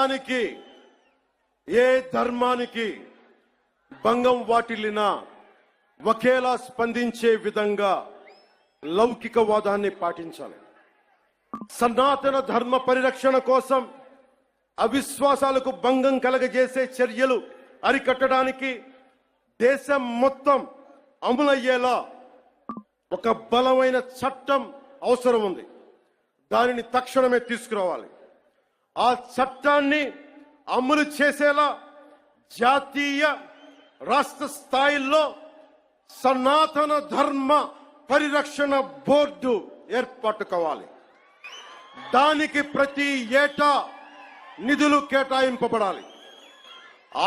మతానికి ఏ ధర్మానికి భంగం వాటిల్లినా ఒకేలా స్పందించే విధంగా లౌకికవాదాన్ని పాటించాలి. సనాతన ధర్మ పరిరక్షణ కోసం అవిశ్వాసాలకు భంగం కలగజేసే చర్యలు అరికట్టడానికి దేశం మొత్తం అమలయ్యేలా ఒక బలమైన చట్టం అవసరం ఉంది. దానిని తక్షణమే తీసుకురావాలి. ఆ చట్టాన్ని అమలు చేసేలా జాతీయ రాష్ట్ర స్థాయిల్లో సనాతన ధర్మ పరిరక్షణ బోర్డు ఏర్పాటు కావాలి. దానికి ప్రతి ఏటా నిధులు కేటాయింపబడాలి.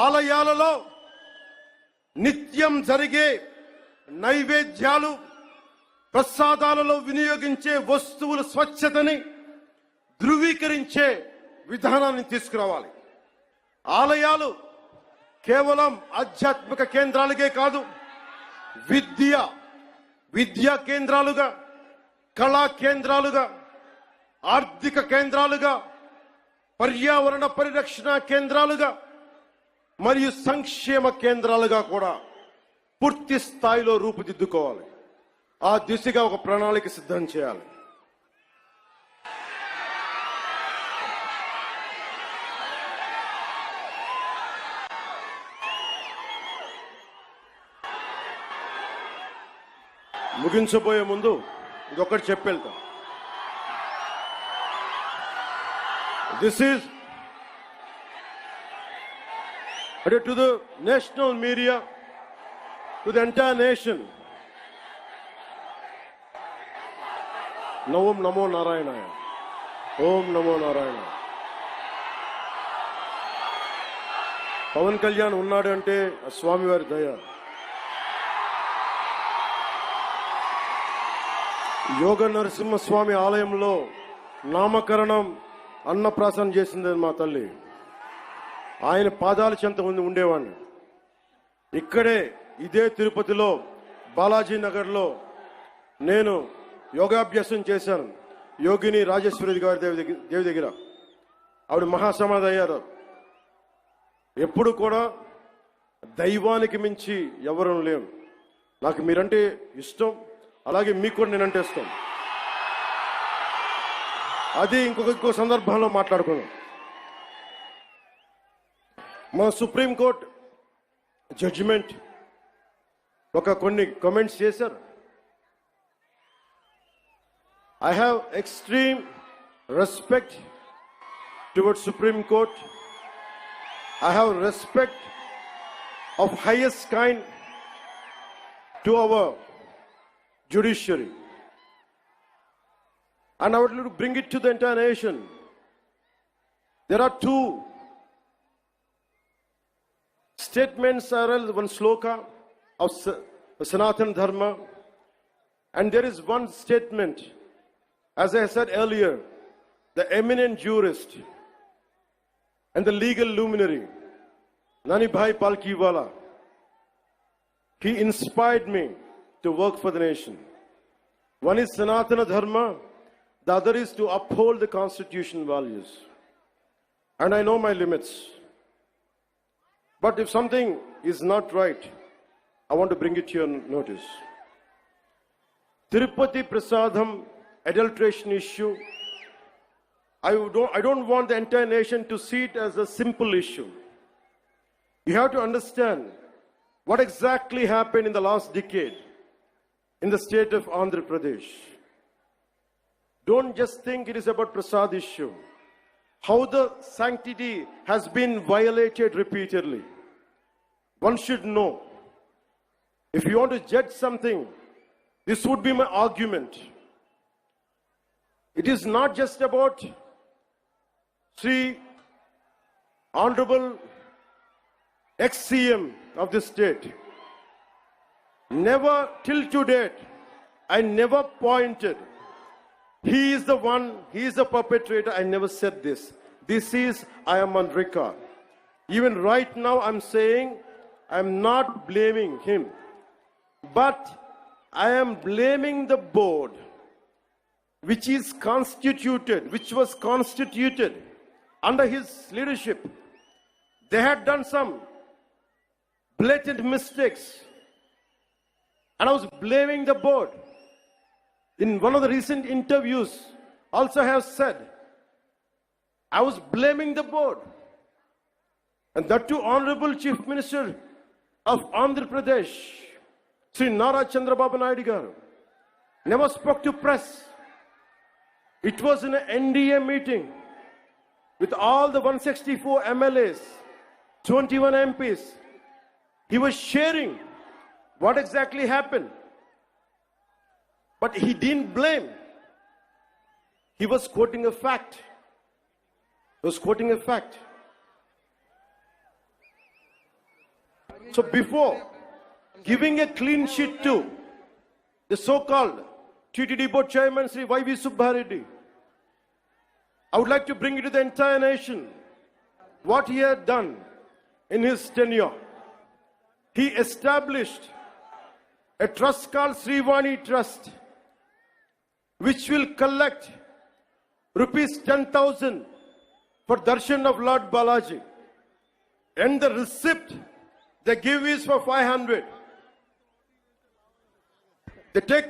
ఆలయాలలో నిత్యం జరిగే నైవేద్యాలు ప్రసాదాలలో వినియోగించే వస్తువుల స్వచ్ఛతని ధృవీకరించే విధానాన్ని తీసుకురావాలి. ఆలయాలు కేవలం ఆధ్యాత్మిక కేంద్రాలకే కాదు విద్య విద్యా కేంద్రాలుగా కళా కేంద్రాలుగా ఆర్థిక కేంద్రాలుగా పర్యావరణ పరిరక్షణ కేంద్రాలుగా మరియు సంక్షేమ కేంద్రాలుగా కూడా పూర్తి స్థాయిలో రూపుదిద్దుకోవాలి. ఆ దిశగా ఒక ప్రణాళిక సిద్ధం చేయాలి. ముగించబోయే ముందు ఇదొకటి చెప్పెళ్తా. దిస్ ఈజ్ అంటే to the national media to the entire nation ఓం నమో నారాయణాయ ఓం నమో నారాయణ పవన్ కళ్యాణ్ ఉన్నాడు అంటే స్వామివారి దయ. యోగ నరసింహస్వామి ఆలయంలో నామకరణం అన్నప్రాసన చేసింది మా తల్లి. ఆయన పాదాల చెంత ఉంది ఉండేవాడిని. ఇక్కడే ఇదే తిరుపతిలో బాలాజీ నగర్లో నేను యోగాభ్యాసం చేశాను. యోగిని రాజేశ్వరి గారి దేవి దగ్గర దేవి దగ్గర. ఆవిడ మహాసమాధి అయ్యారు. ఎప్పుడు కూడా దైవానికి మించి ఎవరూ లేవు నాకు మీరంటే ఇష్టం. అలాగే మీకు కూడా నేనంటే ఇష్టం అది ఇంకొక ఇంకో సందర్భంలో మాట్లాడుకుందాం మా సుప్రీంకోర్టు జడ్జిమెంట్ ఒక కొన్ని కమెంట్స్ చేశారు I have extreme respect toward supreme court I have respect of highest kind to our judiciary. And I would like to bring it to the entire nation. There are two statements, one sloka of Sa- Sanatan Dharma, and there is one statement, as I said earlier, the eminent jurist and the legal luminary, Nani Bhai Palkiwala, he inspired me to work for the nation. One is Sanatana Dharma, the other is to uphold the constitution values. And I know my limits. But if something is not right, I want to bring it to your notice. Tirupati Prasadham adulteration issue, I don't, I don't want the entire nation to see it as a simple issue. You have to understand what exactly happened in the last decade in the state of Andhra Pradesh. Don't just think it is about Prasad issue. How the sanctity has been violated repeatedly. One should know. If you want to judge something, this would be my argument. It is not just about Sri Honorable ex-CM of this state. Never till to date, I never pointed. He is the one, he is the perpetrator. I never said this. This is, I am on record. Even right now, I'm saying, I'm not blaming him. But I am blaming the board, which is constituted, which was constituted under his leadership, they had done some blatant mistakes. And I was blaming the board. In one of the recent interviews, also have said, I was blaming the board. And that too, Honorable Chief Minister of Andhra Pradesh, Sri Nara Chandrababu Naidu never spoke to press. It was in an NDA meeting with all the 164 MLAs, 21 MPs. He was sharing what exactly happened. But he didn't blame. He was quoting a fact. He was quoting a fact. So before giving a clean sheet to the so-called TTD board chairman Sri Y.V. Subbareddy, I would like to bring it to the entire nation what he had done in his tenure. He established a trust called Srivani Trust, which will collect rupees 10,000 for darshan of Lord Balaji. And the receipt they give is for 500. They take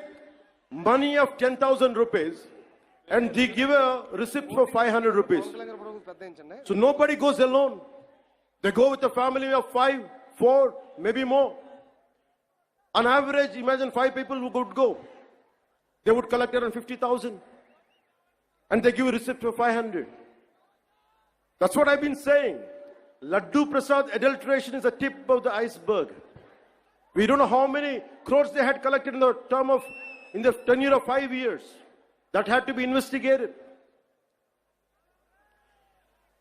money of 10,000 rupees and they give a receipt for 500 rupees. So nobody goes alone. They go with a family of five, four, maybe more. On average, imagine five people who would go. They would collect around 50,000. And they give a receipt for 500. That's what I've been saying. Laddu Prasad adulteration is the tip of the iceberg. We don't know how many crores they had collected in the term of, in the tenure of five years. That had to be investigated.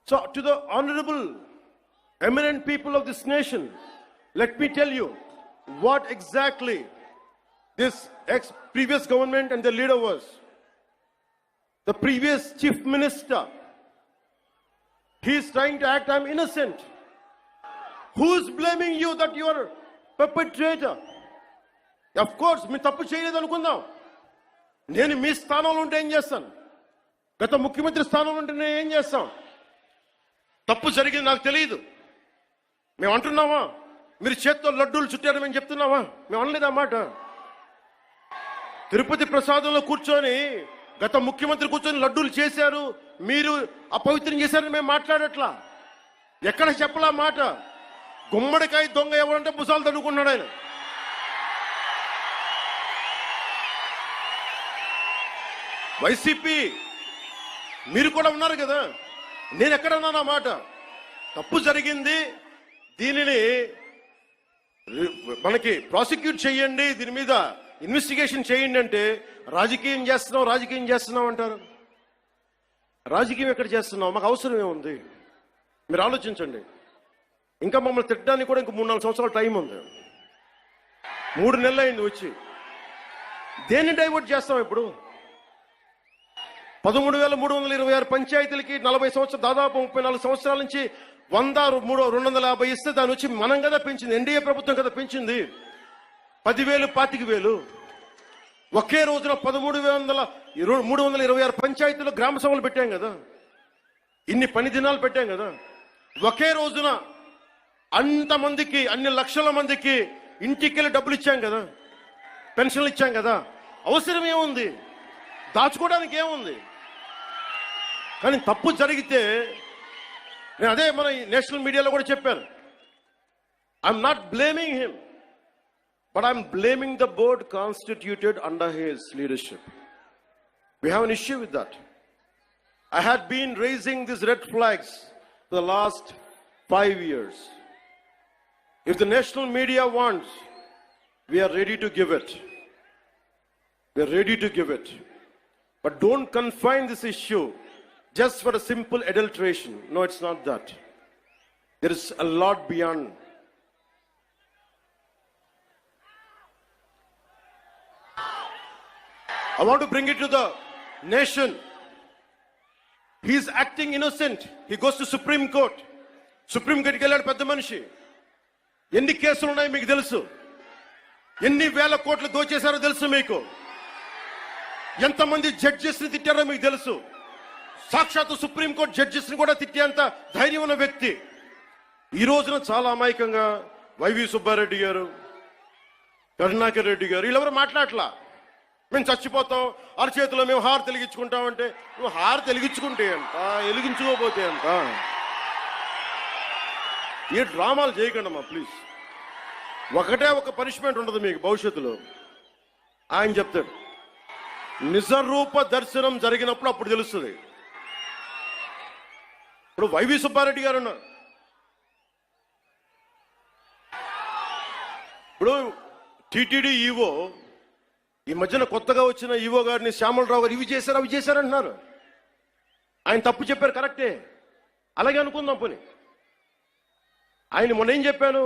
So, to the honorable, eminent people of this nation, let me tell you what exactly this ex previous government and the leader was. The previous chief minister, he is trying to act, I'm innocent. Who's blaming you that you are perpetrator? Of course, మీ తప్పు చేయలేదు అనుకుందాం నేను మీ స్థానంలో ఉంటే ఏం చేస్తాను గత ముఖ్యమంత్రి స్థానంలో ఉంటే నేను ఏం చేస్తాం తప్పు జరిగింది నాకు తెలియదు మేము అంటున్నామా మీరు చేత్తో లడ్డూలు చుట్టారు మేము చెప్తున్నావా మేము అనలేదు అన్నమాట మాట? తిరుపతి ప్రసాదంలో కూర్చొని గత ముఖ్యమంత్రి కూర్చొని లడ్డూలు చేశారు. మీరు అపవిత్రం చేశారని మేము మాట్లాడట్లా. ఎక్కడ చెప్పలా మాట? గుమ్మడికాయ దొంగ ఎవరంటే బుసాలు తడుకున్నాడు ఆయన. వైసీపీ మీరు కూడా ఉన్నారు కదా? నేను ఎక్కడ ఉన్నాను మాట? తప్పు జరిగింది. దీనిని మనకి ప్రాసిక్యూట్ చేయండి దీని మీద ఇన్వెస్టిగేషన్ చేయండి అంటే రాజకీయం చేస్తున్నాం రాజకీయం చేస్తున్నాం అంటారు. రాజకీయం ఎక్కడ చేస్తున్నాం మాకు అవసరం ఏముంది? మీరు ఆలోచించండి. ఇంకా మమ్మల్ని తిట్టడానికి కూడా ఇంక మూడు నాలుగు సంవత్సరాల టైం ఉంది. మూడు నెలలు అయింది వచ్చి. దేన్ని డైవర్ట్ చేస్తాం ఇప్పుడు? పదమూడు వేల మూడు వందల ఇరవై ఆరు పంచాయతీలకి నలభై సంవత్సరాలు దాదాపు ముప్పై నాలుగు సంవత్సరాల నుంచి వంద మూడు రెండు వందల యాభై ఇస్తే దాని వచ్చి మనం కదా పెంచింది ఎన్డీఏ ప్రభుత్వం కదా పెంచింది. పదివేలు పాతిక వేలు. ఒకే రోజున పదమూడు వందల ఇరవై- మూడు వందల ఇరవై ఆరు పంచాయతీలు గ్రామ సభలు పెట్టాం కదా. ఇన్ని పని దినాలు పెట్టాం కదా. ఒకే రోజున అంతమందికి అన్ని లక్షల మందికి ఇంటికి వెళ్ళి డబ్బులు ఇచ్చాం కదా. పెన్షన్లు ఇచ్చాం కదా. అవసరం ఏముంది? దాచుకోవడానికి ఏముంది? కానీ తప్పు జరిగితే నేను అదే మన ఈ నేషనల్ మీడియాలో కూడా చెప్పాను I'm not blaming him but I'm blaming the board constituted under his leadership we have an issue with that I had been raising these red flags for the last five years. If the national media wants, we are ready to give it. We are ready to give it. But don't confine this issue just for a simple adulteration. No, it's not that. There is a lot beyond. I want to bring it to the nation. He is acting innocent. He goes to Supreme Court. Supreme కోర్టుకి వెళ్ళాడు పెద్ద మనిషి ఎన్ని కేసులు ఉన్నాయి మీకు తెలుసు ఎన్ని వేల కోట్లు దోచేశారో తెలుసు మీకు ఎంతమంది జడ్జెస్ని తిట్టారో మీకు తెలుసు సాక్షాత్తు సుప్రీంకోర్టు జడ్జెస్ని కూడా తిట్టేంత ధైర్యం ఉన్న వ్యక్తి. ఈ రోజున చాలా అమాయకంగా వైవి సుబ్బారెడ్డి గారు కరుణాకర్ రెడ్డి గారు వీళ్ళెవరు మాట్లాడలా మేము చచ్చిపోతాం అరచేతిలో మేము హారు తెలిగించుకుంటామంటే నువ్వు హారు తెలిగించుకుంటే అంత వెలిగించుకోపోతే అంత ఏ డ్రామాలు చేయకండి అమ్మా ప్లీజ్. ఒకటే ఒక పనిష్మెంట్ ఉండదు మీకు భవిష్యత్తులో. ఆయన చెప్తాడు నిజరూప దర్శనం జరిగినప్పుడు అప్పుడు తెలుస్తుంది. ఇప్పుడు వైవి సుబ్బారెడ్డి గారు ఉన్నారు. ఇప్పుడు టిటిడి ఈవో ఈ మధ్యన కొత్తగా వచ్చిన ఈవో గారిని శ్యామలరావు గారు ఇవి చేశారు అవి చేశారంటున్నారు ఆయన తప్పు చెప్పారు కరెక్టే. అలాగే అనుకుందాం పోనీ. ఆయన మొన్న ఏం చెప్పాను?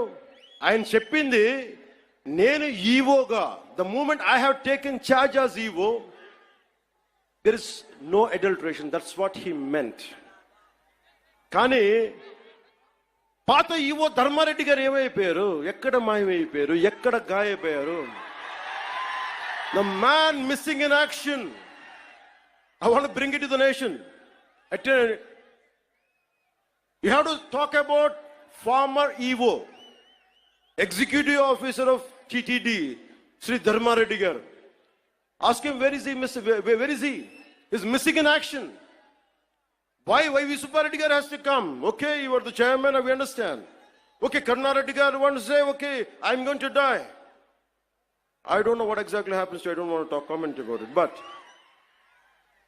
ఆయన చెప్పింది నేను ఈవోగా the moment I have taken charge as EO there is no adulteration that's what he meant కానీ పాత ఈవో ధర్మారెడ్డి గారు ఏమైపోయారు? ఎక్కడ మాయమైపోయారు? ఎక్కడ గాయపోయారు the man missing in action I want bring it to the nation at you have to talk about former EO executive officer of TTD Shri Dharma Reddy గారు ask him where is is miss where is where is missing in action to come? Okay, you are the chairman, we understand. Okay, Karna Reddy Garu wants to say, okay, I'm going to die. I don't know what exactly happens to I don't want to talk comment about it. But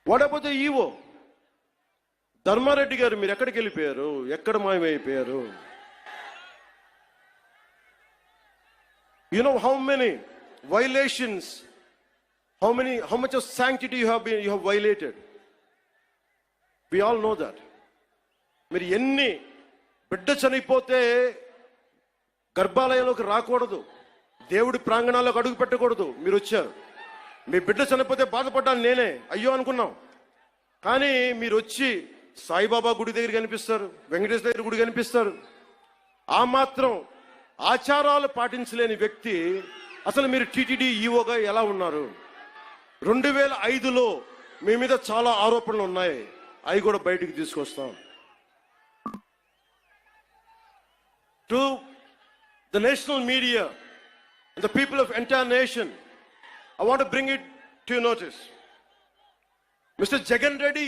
what about the EVO? Dharmareddy గారు మీరు ఎక్కడికి వెళ్ళిపోయారు ఎక్కడ మాయమైపోయారు you know how many violations how many how much of sanctity you have been you have violated We all know that మీరు ఎన్ని బిడ్డ చనిపోతే గర్భాలయంలోకి రాకూడదు. దేవుడి ప్రాంగణాల్లోకి అడుగు పెట్టకూడదు. మీరు వచ్చారు. మీ బిడ్డ చనిపోతే బాధపడ్డాను నేనే. అయ్యో అనుకున్నాం. కానీ మీరు వచ్చి సాయిబాబా గుడి దగ్గర కనిపిస్తారు వెంకటేశ్వర దగ్గర గుడి కనిపిస్తారు. ఆ మాత్రం ఆచారాలు పాటించలేని వ్యక్తి అసలు మీరు టీటీడీ ఈవోగా ఎలా ఉన్నారు? రెండు వేల ఐదులో మీ మీద చాలా ఆరోపణలు ఉన్నాయి. అవి కూడా బయటికి తీసుకొస్తాం to the national media the people of entire nation I want bring it to notice mister Jagan Reddy